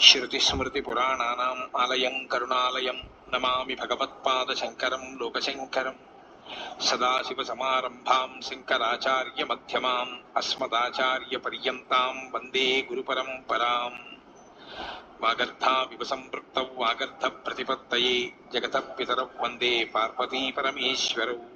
శృతిస్మృతిపురాణానాం ఆలయం కరుణాలయం నమామి భగవత్పాదశంకరం లోకశంకరం సదాశివసమారంభాం శంకరాచార్యమ్యమాం అస్మదాచార్యపర్యంతం వందే గురుపరంపరాం వాగర్ధావివ సంపృక్త వాగర్ధ ప్రతిపత్తయే జగత పితరౌ వందే పార్వతీ పరమేశ్వరౌ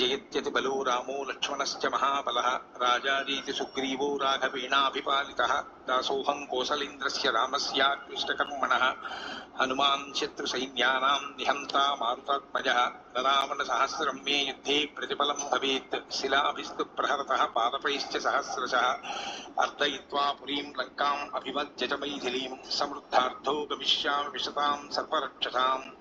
జయత్యతి బలో రామో లక్ష్మణశ్చ మహాబల రాజాజీతి సుగ్రీవో రాఘవేణాభిపాలితः దాసోహం కోసలేంద్రస్య రామస్యాకృష్టకర్మణः హనుమాన్ శత్రుసైన్యానాం నిహంతా మారుతాత్మజः నరావణసహస్రం మే యుద్ధే ప్రతిఫలం భవేత్ శిలాభిస్తు ప్రహరత పాదపైశ్చ సహస్రశ అర్ధయిత్వా పురీం లంకాం అభివజ్య మైథిలీం సమృద్ధార్థో గమిష్యామి విశతాం సర్వరక్షసాం.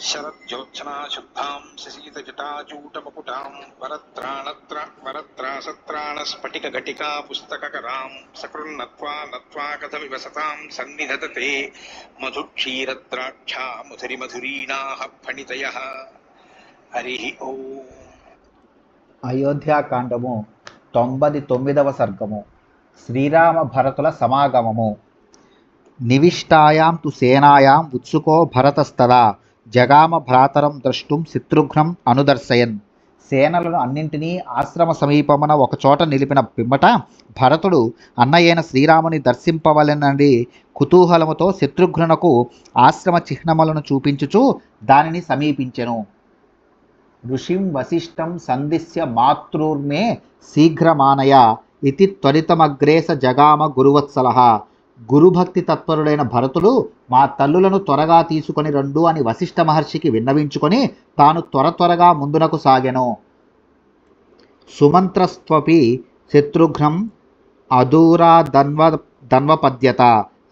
శరజ్యోత్సనా శుద్ధాం శశీతజటాజూటమకుటాం వరత్రాణత్ర వరత్రాసత్రాణస్ఫటికఘటికా పుస్తకరాం సకృన్నత్వా నత్వా కథమివ సతాం సన్నిధతతే మధుక్షీరద్రాక్షా మధురి ముధురిమధురీణాః ఫణితయ హరి ఓ అయోధ్యాకాండము తొంభై తొమ్మిదవ సర్గము శ్రీరామ భరతుల సమాగమము నివిష్టాయాం తు సేనాయాం ఉత్సుకో భరతస్తదా జగామ భ్రాతరం ద్రష్టుం శత్రుఘ్నం అనుదర్శయన్. సేనలను అన్నింటినీ ఆశ్రమ సమీపమున ఒకచోట నిలిపిన పిమ్మట భరతుడు అన్నయ్యైన శ్రీరాముని దర్శింపవలెనని కుతూహలముతో శత్రుఘ్నునకు ఆశ్రమ చిహ్నములను చూపించుచు దానిని సమీపించెను. ఋషిం వశిష్టం సంధిశ్య మాతృర్మే శీఘ్రమానయ. ఇది త్వరితమగ్రేస జగామ గురువత్సల. గురుభక్తి తత్పరుడైన భరతుడు మా తల్లులను త్వరగా తీసుకొని రండు అని వశిష్ఠ మహర్షికి విన్నవించుకొని తాను త్వర త్వరగా ముందునకు సాగెను. సుమంత్రస్త్వపి శత్రుఘ్నం అధూరా ధన్వ ధన్వపద్యత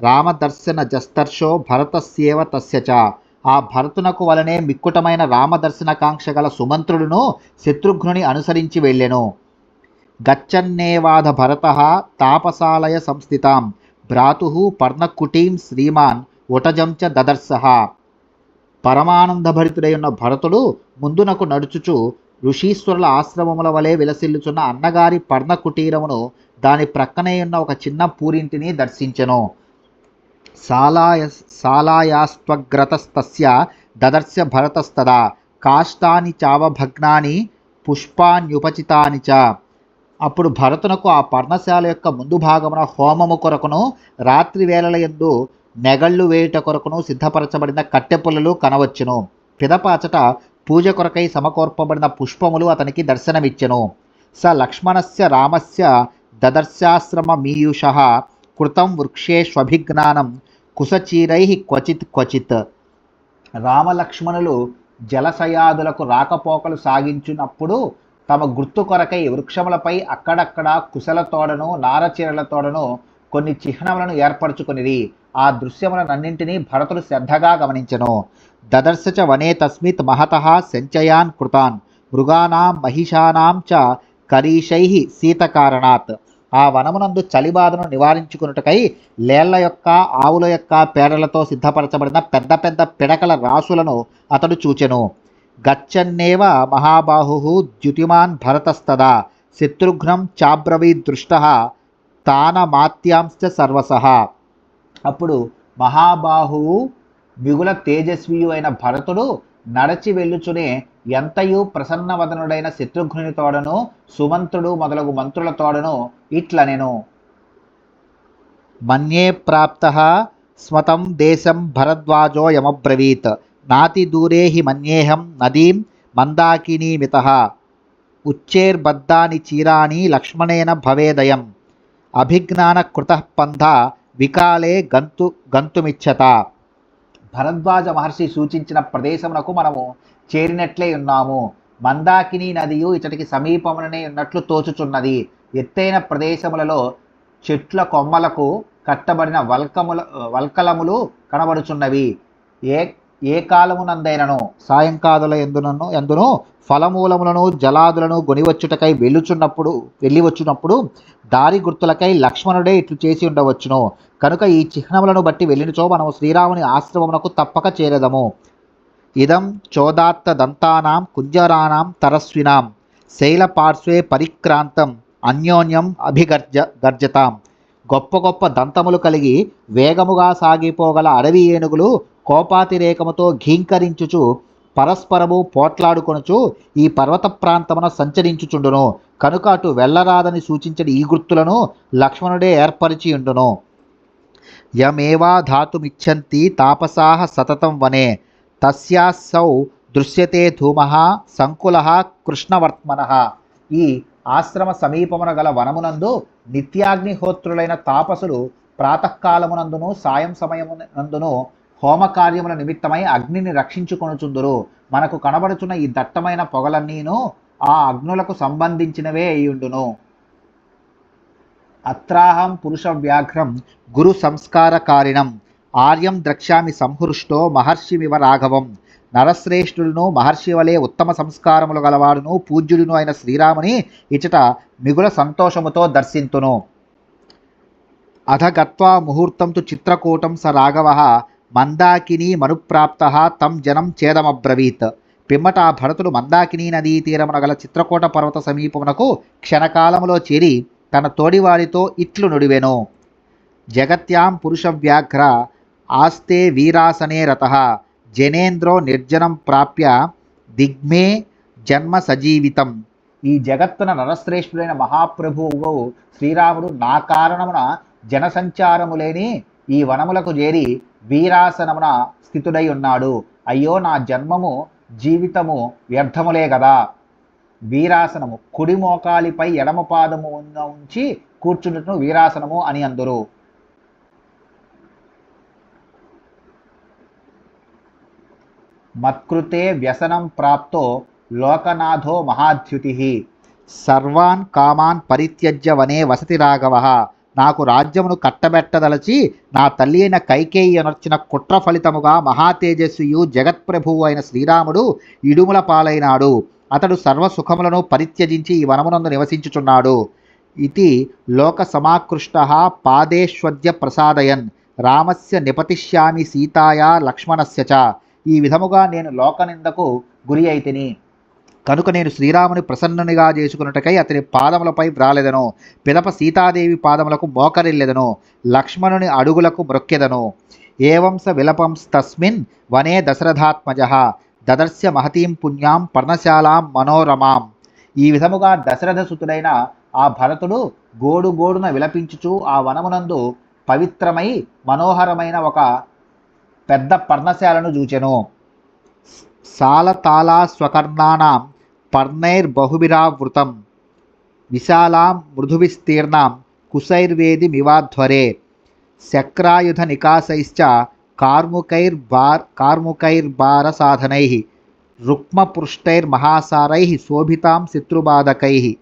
రామదర్శన జస్తర్షో భరతస్యేవ తస్య చ. ఆ భరతునకు వలనే మిక్కుటమైన రామదర్శనకాంక్ష గల సుమంత్రుడును శత్రుఘ్నుని అనుసరించి వెళ్ళెను. గచ్చన్నేవాధ భరత తాపసాలయ సంస్థితాం. భ్రాతు పర్ణకుటీం శ్రీమాన్ ఉటజంచ చ పరమానందభరితుడై ఉన్న భరతుడు ముందునకు నడుచుచు ఋషీశ్వరుల ఆశ్రమముల వలె విలసిల్లుచున్న అన్నగారి పర్ణకుటీరమును దాని ప్రక్కనే ఉన్న ఒక చిన్న పూరింటిని దర్శించెను। సాలాయ సాలాయాస్త్వగ్రతస్తస్య దదర్శ భరతస్తదా కాష్టాని చావభగ్నాని పుష్పాన్యుపచితాని చ। అప్పుడు భరతునకు ఆ పర్ణశాల యొక్క ముందు భాగమున హోమము కొరకును రాత్రి వేళల యందు నెగళ్ళు వేయుట కొరకును సిద్ధపరచబడిన కట్టెపుల్లలు కనవచ్చును. పిదపాచట పూజ కొరకై సమకూర్పబడిన పుష్పములు అతనికి దర్శనమిచ్చెను. స లక్ష్మణస్య రామస్య దదర్శాశ్రమ మీయుష కృతం వృక్షేష్వభిజ్ఞానం కుశచీరై క్వచిత్ క్వచిత్. రామలక్ష్మణులు జలశయాదులకు రాకపోకలు సాగించినప్పుడు తమ గుర్తు కొరకై వృక్షములపై అక్కడక్కడ కుశల తోడను నారచీరల తోడను కొన్ని చిహ్నములను ఏర్పరచుకునిది ఆ దృశ్యములనన్నింటినీ భరతుడు శ్రద్ధగా గమనించెను. దదర్శచ వనే తస్మిత్ మహత సంచయాన్ కృతాన్. మృగానాం మహిషానాం చ కరీషై శీతకారణాత్ ఆ వనమునందు చలిబాధను నివారించుకున్నటకై లేళ్ళ యొక్క ఆవుల యొక్క పేడలతో సిద్ధపరచబడిన పెద్ద పెద్ద పిడకల రాసులను అతడు చూచెను. గచ్చన్నేవ మహాబాహు ద్యుతిమాన్ భరతస్తదా శత్రుఘ్నం చాబ్రవీదృష్ట తానమాత్యాంశ సర్వస. అప్పుడు మహాబాహువు మిగుల తేజస్వియు అయిన భరతుడు నడచి వెళ్ళుచునే ఎంతయు ప్రసన్నవదనుడైన శత్రుఘ్నుని తోడను సుమంతుడు మొదలగు మంత్రుల తోడను ఇట్లనెను. మన్యే ప్రాప్త స్మతం దేశం భరద్వాజో యమబ్రవీత్. నాతి దూరే హి మన్యేహం నదీం మందాకినీమిత ఉచ్చేర్బద్ధాని చీరాని లక్ష్మణేన భవేదయం. అభిజ్ఞాన కృత పంథ వికాలే గంతు గంతుమిచ్చత. భరద్వాజ మహర్షి సూచించిన ప్రదేశమునకు మనము చేరినట్లే ఉన్నాము. మందాకిని నదియు ఇతడికి సమీపముననే ఉన్నట్లు తోచుచున్నది. ఎత్తైన ప్రదేశములలో చెట్ల కొమ్మలకు కట్టబడిన వల్కముల వల్కలములు కనబడుచున్నవి. ఏ ఏ కాలమునందైనను సాయంకాదుల ఎందునను? ఎందును? ఫలమూలములను జలాదులను గొనివచ్చుటకై వెళ్ళుచున్నప్పుడు వెళ్ళి వచ్చినప్పుడు దారి గుర్తులకై లక్ష్మణుడే ఇట్లు చేసి ఉండవచ్చును. కనుక ఈ చిహ్నములను బట్టి వెళ్ళినచో మనము శ్రీరాముని ఆశ్రమమునకు తప్పక చేరదము. ఇదం చోదాత్త దంతానాం కుంజరానాం తరస్వినాం. శైలపార్శ్వే పరిక్రాంతం అన్యోన్యం అభిగర్జ గర్జతాం. గొప్ప గొప్ప దంతములు కలిగి వేగముగా సాగిపోగల అడవి ఏనుగులు కోపాతిరేకముతో ఘీంకరించుచు పరస్పరము పోట్లాడుకొనుచు ఈ పర్వత ప్రాంతమున సంచరించుచుండును. కనుక అటు వెళ్ళరాదని సూచించిన ఈ గుర్తులను లక్ష్మణుడే ఏర్పరిచి ఉండును యమేవా ధాతుమిచ్చంతి తాపసాహ సతతం వనే. తస్యాసౌ దృశ్యతే ధూమ సంకుల కృష్ణవర్త్మన. ఈ ఆశ్రమ సమీపమున గల వనమునందు నిత్యాగ్నిహోత్రులైన తాపసులు ప్రాతకాలమునందును సాయం సమయమునందును హోమకార్యముల నిమిత్తమై అగ్నిని రక్షించుకొనుచుందురు. మనకు కనబడుచున్న ఈ దట్టమైన పొగలన్నీను ఆ అగ్నులకు సంబంధించినవే అయ్యుండును. అత్రాహం పురుష వ్యాఘ్రం గురు సంస్కారకారిణం. ఆర్యం ద్రక్ష్యామి సంహృష్టో మహర్షిమివ రాఘవం. నరశ్రేష్ఠుడును మహర్షి వలె ఉత్తమ సంస్కారములు గలవాడును పూజ్యుడును అయిన శ్రీరాముని ఇచట మిగుల సంతోషముతో దర్శింతును. అధగత్వా ముహూర్తం తు చిత్రకూటం స రాఘవ మందాకిని మనుప్రాప్త తం జనం చేదమబ్రవీత్ పిమ్మట ఆ భరతుడు మందాకిని నదీ తీరమున గల చిత్రకూట పర్వత సమీపమునకు క్షణకాలములో చేరి తన తోడివారితో ఇట్లు నుడివెను. జగత్యాం పురుష వ్యాఘ్ర ఆస్తే వీరాసనే రత జనేంద్రో నిర్జనం ప్రాప్య దిగ్మే జన్మ సజీవితం. ఈ జగత్తున నరశ్రేష్ఠుడైన మహాప్రభువు శ్రీరాముడు నా కారణమున జనసంచారము లేని ఈ వనములకు చేరి వీరాసనమున స్థితుడై ఉన్నాడు. అయ్యో నా జన్మము జీవితము వ్యర్థములే కదా వీరాసనము కుడి మోకాలిపై ఎడమ పాదము ఉంచి కూర్చున్నట్టు వీరాసనము అని అందరు. మత్కృతే వ్యసనం ప్రాప్తో లోకనాథో మహాద్యుతి. సర్వాన్ కామాన్ పరిత్యజ్య వనే వసతి రాఘవ. నాకు రాజ్యమును కట్టబెట్టదలచి నా తల్లి అయిన కైకేయి అనర్చిన కుట్ర ఫలితముగా మహాతేజస్వియు జగత్ప్రభువు అయిన శ్రీరాముడు ఇడుముల పాలైనాడు. అతడు సర్వసుఖములను పరిత్యజించి ఈ వనమునందు నివసించుచున్నాడు. ఇది లోక సమాకృష్ట పాదేష్వద్య ప్రసాదయన్. రామస్య నిపతిష్యామి సీతాయా లక్ష్మణస్య చ. ఈ విధముగా నేను లోకనిందకు గురి అయితిని. కనుక నేను శ్రీరాముని ప్రసన్నునిగా చేసుకున్నటకై అతని పాదములపై రాలేదను పిదప సీతాదేవి పాదములకు మోకరిల్లెదను. లక్ష్మణుని అడుగులకు మ్రొక్కెదను. ఏవంశ విలపంస్తస్మిన్ వనే దశరథాత్మజ. దదర్శ్య మహతీం పుణ్యాం పర్ణశాలాం మనోరమాం. ఈ విధముగా దశరథ సుతుడైన ఆ భరతుడు గోడు గోడున విలపించుచు ఆ వనమునందు పవిత్రమై మనోహరమైన ఒక పెద్ద పర్ణశాలను చూచెను. సాలతాళా స్వకర్ణానాం పర్ణైర్బహుభిరావృతం విశాలాం మృదువిస్తీర్ణాం కుశైర్వేది మివాధ్వరే. శక్రాయుధ నికాశైశ్చ కార్ముకైర్బార్ కార్ముకైర్బారసాధనై రుక్మపృష్టైర్మహాసారై శోభితాం శత్రుబాధకై.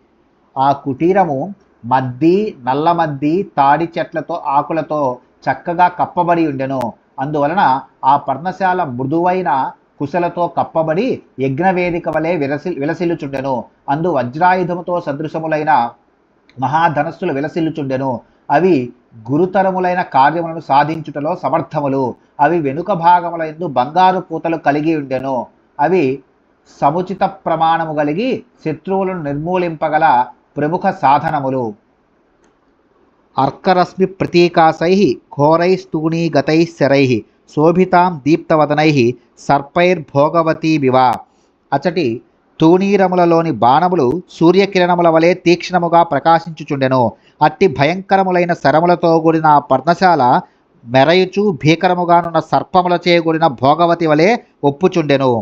ఆ కుటీరము మద్ది నల్లమద్ది తాడి చెట్లతో ఆకులతో చక్కగా కప్పబడి ఉండెను. అందువలన ఆ పర్ణశాల మృదువైన కుశలతో కప్పబడి యజ్ఞవేదిక వలె విలసి విలసిల్లుచుండెను. అందు వజ్రాయుధముతో సదృశములైన మహాధనస్సులు విలసిల్లుచుండెను. అవి గురుతరములైన కార్యములను సాధించుటలో సమర్థములు. అవి వెనుక భాగములందు బంగారు పూతలు కలిగి ఉండెను. అవి సముచిత ప్రమాణము కలిగి శత్రువులను నిర్మూలింపగల ప్రముఖ సాధనములు. అర్కరశ్మి ప్రతీకాశై ఘోరైస్తూణీగతై శరై శోభితాం దీప్తవదనై సర్పైర్భోగవతీవివ అచటి తూణీరములలోని బాణములు సూర్యకిరణముల వలె తీక్ష్ణముగా ప్రకాశించుచుండెను। అట్టి భయంకరములైన శరములతో కూడిన పర్ణశాల మెరయుచు భీకరముగానున్న సర్పములచే కూడిన భోగవతి వలె ఒప్పుచుండెను।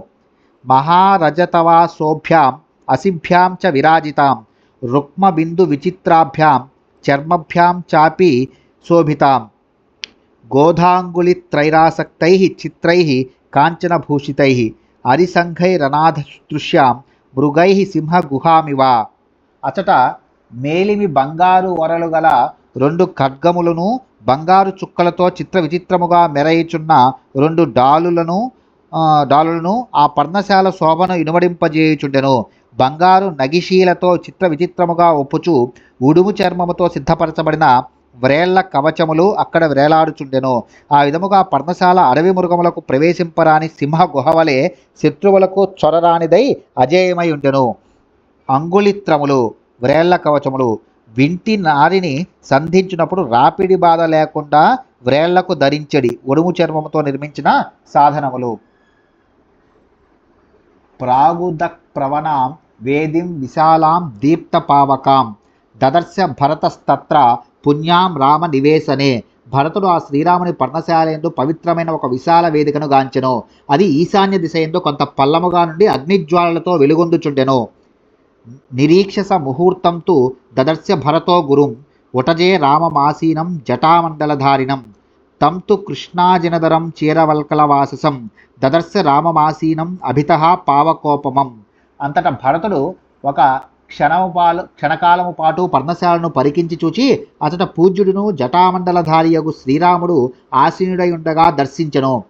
మహారజతవా శోభ్యాం అసిభ్యాం చ విరాజితాం రుక్మబిందు విచిత్రాభ్యాం చర్మభ్యాం చాపి శోభితాం. గోధాంగులిత్రైరాసక్తై చిత్రై కాంచనభూషితై అరిసంఘైరనాథదృశ్యాం మృగై సింహగుహామివ. అచట మేలిమి బంగారు వరలు గల రెండు ఖడ్గములను బంగారు చుక్కలతో చిత్ర విచిత్రముగా మెరయిచున్న రెండు డాలులను డాలులను ఆ పర్ణశాల శోభను ఇనుమడింపజేయుచుండెను. బంగారు నగిశీలతో చిత్ర విచిత్రముగా ఒప్పుచు ఉడుము చర్మముతో సిద్ధపరచబడిన వ్రేళ్ళ కవచములు అక్కడ వ్రేలాడుచుండెను. ఆ విధముగా పర్ణశాల అడవి మృగములకు ప్రవేశింపరాని సింహ గుహవలే శత్రువులకు చొరరానిదై అజేయమై ఉండెను అంగుళిత్రములు వ్రేళ్ళ కవచములు వింటి నారిని సంధించినప్పుడు రాపిడి బాధ లేకుండా వ్రేళ్ళకు ధరించడి ఒడుము చర్మముతో నిర్మించిన సాధనములు. ప్రాగుదక్ ప్రవణాం వేదిం విశాలాం దీప్తపావకాం దదర్శ భరతస్తత్ర పుణ్యాం రామ నివేశనే భరతుడు ఆ శ్రీరాముని పర్ణశాలయందు పవిత్రమైన ఒక విశాల వేదికను గాంచెను. అది ఈశాన్య దిశ ఎందు కొంత పల్లముగా నుండి అగ్నిజ్వాలలతో వెలుగొందుచుండెను. నిరీక్షస ముహూర్తంతో దదర్శ భరతో గురుం. ఉటజే రామమాసీనం జటామండలధారిణం తం తు కృష్ణాజనదరం చీరవల్కలవాససం. దదర్శ రామమాసీనం అభిత పావకోపమం. అంతటా భరతుడు ఒక క్షణముపాలు క్షణకాలము పాటు పర్ణశాలను పరికించి చూచి అతట పూజ్యుడును జటామండలధారియగు శ్రీరాముడు ఆసీనుడై ఉండగా దర్శించెను.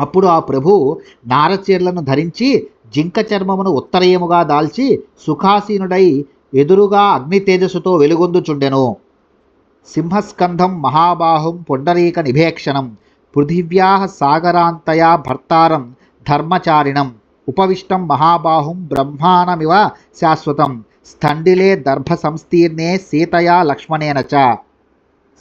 అప్పుడు ఆ ప్రభు నారచీరలను ధరించి జింక చర్మమును ఉత్తరయముగా దాల్చి సుఖాసీనుడై ఎదురుగా అగ్ని తేజస్సుతో వెలుగొందుచుండెను. సింహస్కంధం మహాబాహుం పుండరీక నిభేక్షణం పృథివ్యా సాగరాంతయా భర్తారం ధర్మచారిణం. ఉపవిష్టం మహాబాహుం బ్రహ్మాణమివ శాశ్వతం. స్థండిలే దర్భ సంస్తీర్ణే సీతయా లక్ష్మణేన చ.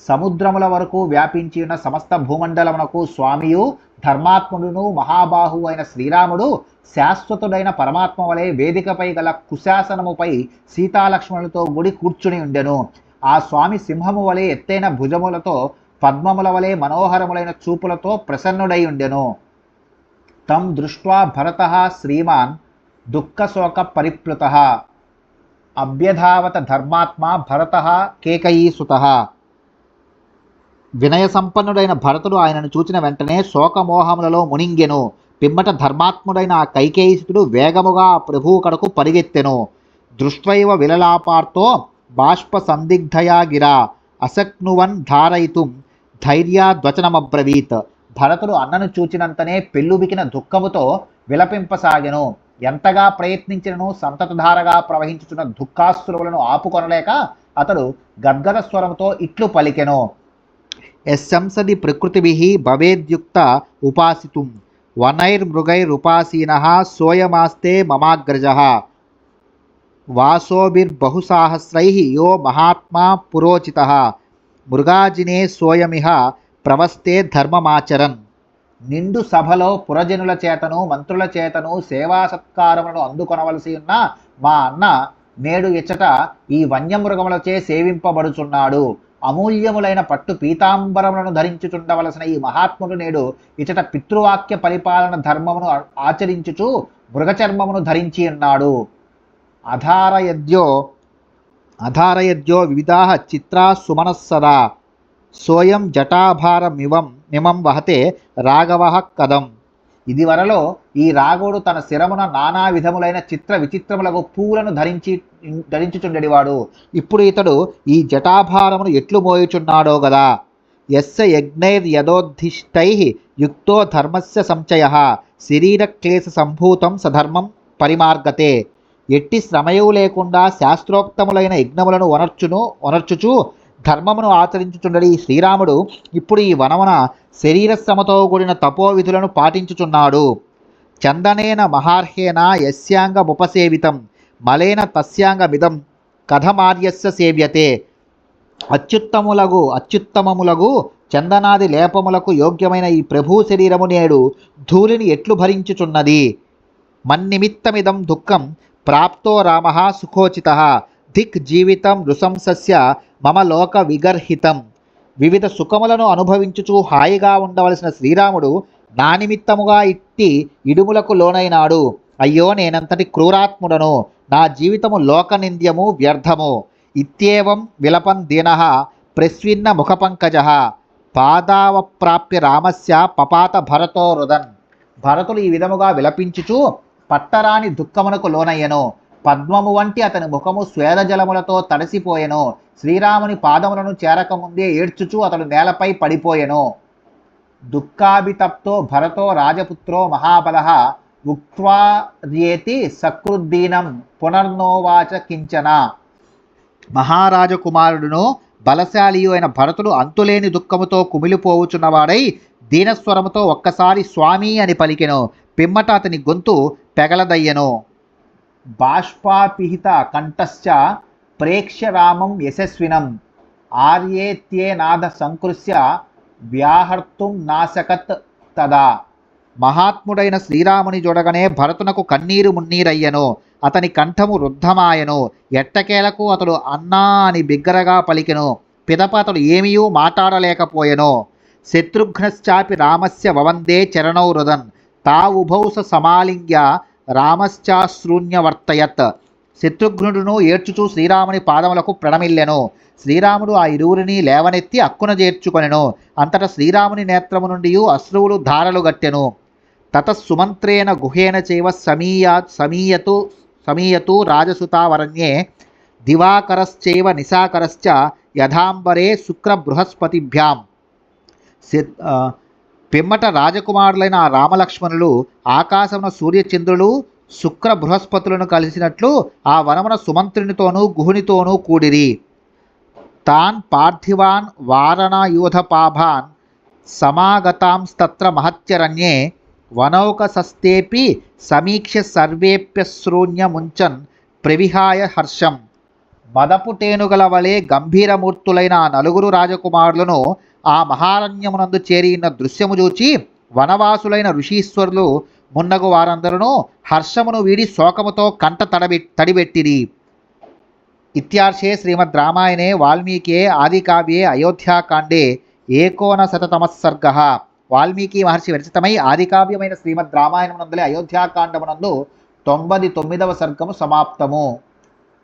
సముద్రముల వరకు వ్యాపించి ఉన్న సమస్త భూమండలమునకు స్వామియు ధర్మాత్ముడును మహాబాహు అయిన శ్రీరాముడు శాశ్వతుడైన పరమాత్మ వలె వేదికపై గల కుశాసనముపై సీతాలక్ష్మణులతో గుడి కూర్చుని ఉండెను. ఆ స్వామి సింహము వలె ఎత్తైన భుజములతో పద్మముల వలె మనోహరములైన చూపులతో ప్రసన్నుడై ఉండెను. తం దృష్ట్వా భరత శ్రీమాన్ దుఃఖశోక పరిప్లుత అభ్యధావత ధర్మాత్మ భరత కేకయీసుత. వినయ సంపన్నుడైన భరతుడు ఆయనను చూచిన వెంటనే శోకమోహములలో మునింగెను. పిమ్మట ధర్మాత్ముడైన ఆ కైకేయీసుతుడు వేగముగా ప్రభువు కడకు పరిగెత్తెను. దృష్ట్వైవ విలలాపార్తో బాష్ప సందిగ్ధయా గిరా అసక్నువన్ ధారయితుం. ధైర్యాద్వచనమబ్రవీత్. భరతుడు అన్నను చూచినంతనే పెళ్ళుబికిన దుఃఖముతో విలపింపసాగెను. ఎంతగా ప్రయత్నించినను సంతతధారగా ప్రవహించుచున్న దుఃఖాశ్రువులను ఆపుకొనలేక అతడు గద్గద స్వరంతో ఇట్లు పలికెను. ఎస్సంసది ప్రకృతిభి భవేద్యుక్త ఉపాసితుం వనైర్మృగైరుపాసీన సోయమాస్తే మమాగ్రజ వాసోభిర్బహుసాహస్రై యో మహాత్మా పురోచిత మృగాజినే సోయమిహ ప్రవస్తే ధర్మమాచరన్. నిండు సభలో పురజనుల చేతను మంత్రుల చేతను సేవా సత్కారములను అందుకొనవలసి ఉన్న మా అన్న నేడు ఇచ్చట ఈ వన్యమృగములచే సేవింపబడుచున్నాడు. అమూల్యములైన పట్టు పీతాంబరములను ధరించుచుండవలసిన ఈ మహాత్ముడు నేడు ఇచట పితృవాక్య పరిపాలన ధర్మమును ఆచరించుచు మృగచర్మమును ధరించి ఉన్నాడు. అధారయద్యో అధారయద్యో వివిధా చిత్రా సుమనస్సదా. సోయం జటాభారమివం మిమం వహతే రాఘవ కదం ఇదివరలో ఈ రాఘవుడు తన శిరమున నానా విధములైన చిత్ర విచిత్రములకు పూలను ధరించి ధరించుచుండెడివాడు. ఇప్పుడు ఇతడు ఈ జటాభారమును ఎట్లు మోయుచున్నాడో గదా? యజ్ఞైర్ యజ్ఞైర్యదోద్ధిష్టై యుక్తో ధర్మస్య సంచయ శరీరక్లేశ సంభూతం సధర్మం పరిమార్గతే. ఎట్టి శ్రమయు లేకుండా శాస్త్రోక్తములైన యజ్ఞములను వనర్చును వనర్చుచు ధర్మమును ఆచరించుచుండడి శ్రీరాముడు ఇప్పుడు ఈ వనమున శరీరశ్రమతో కూడిన తపోవిధులను పాటించుచున్నాడు. చందనేన మహార్హేన యస్యాంగముపసేవితం మలేన తస్యాంగమిదం కథమార్యస్య సేవ్యతే. అత్యుత్తములగు అత్యుత్తమములగు చందనాది లేపములకు యోగ్యమైన ఈ ప్రభు శరీరము నేడు ధూళిని ఎట్లు భరించుచున్నది? మన్నిమిత్తమిదం దుఃఖం ప్రాప్తో రామ సుఖోచిత. దిక్ జీవితం నృశంసస్య మమ లోక విగర్హితం. వివిధ సుఖములను అనుభవించుచు హాయిగా ఉండవలసిన శ్రీరాముడు నా నిమిత్తముగా ఇట్టి ఇడుములకు లోనైనాడు. అయ్యో నేనంతటి క్రూరాత్ముడను. నా జీవితము లోకనింద్యము వ్యర్థము. ఇత్యేవం విలపం దీన ప్రస్విన్న ముఖపంకజ. పాదావప్రాప్య రామస్య పపాత భరతో రుదన్. భరతులు ఈ విధముగా విలపించుచు పట్టరాని దుఃఖమునకు లోనయ్యను. పద్మము వంటి అతని ముఖము స్వేదజలములతో తడిసిపోయెను. శ్రీరాముని పాదములను చేరకముందే ఏడ్చుచు అతడు నేలపై పడిపోయెను. దుఃఖాభితప్తో భరతో రాజపుత్రో మహాబల ఉక్వార్యేతి సకృద్దీనం పునర్నోవాచ కించన. మహారాజకుమారుడును బలశాలియు అయిన భరతుడు అంతులేని దుఃఖముతో కుమిలిపోవుచున్నవాడై దీనస్వరముతో ఒక్కసారి స్వామి అని పలికెను. పిమ్మట అతని గొంతు పెగలదయ్యను. బాష్పాపిహిత కంఠశ్చ ప్రేక్ష్య రామం యశస్వినం. ఆర్యేత్యేనాద సంకృష్య వ్యాహర్తుం నాశకత్ తదా. మహాత్ముడైన శ్రీరాముని జొడగనే భరతునకు కన్నీరు మున్నీరయ్యను అతని కంఠము రుద్ధమాయను ఎట్టకేలకు అతడు అన్నా అని బిగ్గరగా పలికెను పిదప అతడు ఏమీయూ మాట్లాడలేకపోయెను. శత్రుఘ్నశ్చాపి రామస్య వవందే చరణౌ రుదన్ తా ఉభౌ సమాలింగ్య రామశ్చాశ్రూన్యవర్తయత్. శత్రుఘ్నుడును ఏడ్చుచూ శ్రీరాముని పాదములకు ప్రణమిల్లెను. శ్రీరాముడు ఆ ఇరువురిని లేవనెత్తి అక్కున చేర్చుకొనెను. అంతటా శ్రీరాముని నేత్రము నుండి అశ్రువులు ధారలు గట్టెను. తత సుమంత్రేణ గుహేన చైవ సమీయా సమీయతు సమీయతు రాజసుతావరణ్యే దివాకరశ్చైవ నిశాకరశ్చ యథాంబరే శుక్ర బృహస్పతిభ్యాం. పిమ్మట రాజకుమారులైన ఆ రామలక్ష్మణులు ఆకాశమున సూర్యచంద్రులు శుక్ర బృహస్పతులను కలిసినట్లు ఆ వనమున సుమంత్రునితోనూ గుహునితోనూ కూడిరి. తాన్ పార్థివాన్ వారణయూధపాభాన్ సమాగతాంస్తత్ర మహత్యరణ్యే వనౌకసస్తేపి సమీక్ష సర్వేప్యశ్రూన్యముంచన్ ప్రవిహాయ హర్షం. మదపుటేనుగల వలె గంభీరమూర్తులైన నలుగురు రాజకుమారులను ఆ మహారణ్యమునందు చేరిన దృశ్యము చూచి వనవాసులైన ఋషీశ్వరులు మున్నగు వారందరూ హర్షమును వీడి శోకముతో కంట తడబె తడిబెట్టిరి ఇత్యార్షే శ్రీమద్ రామాయణే వాల్మీకే ఆదికావ్యే అయోధ్యాకాండే ఏకోనశతతమः వాల్మీకి మహర్షి విరచితమై ఆదికావ్యమైన శ్రీమద్ రామాయణమునందులే అయోధ్యాకాండమునందు తొంభై తొమ్మిదవ సర్గము సమాప్తము.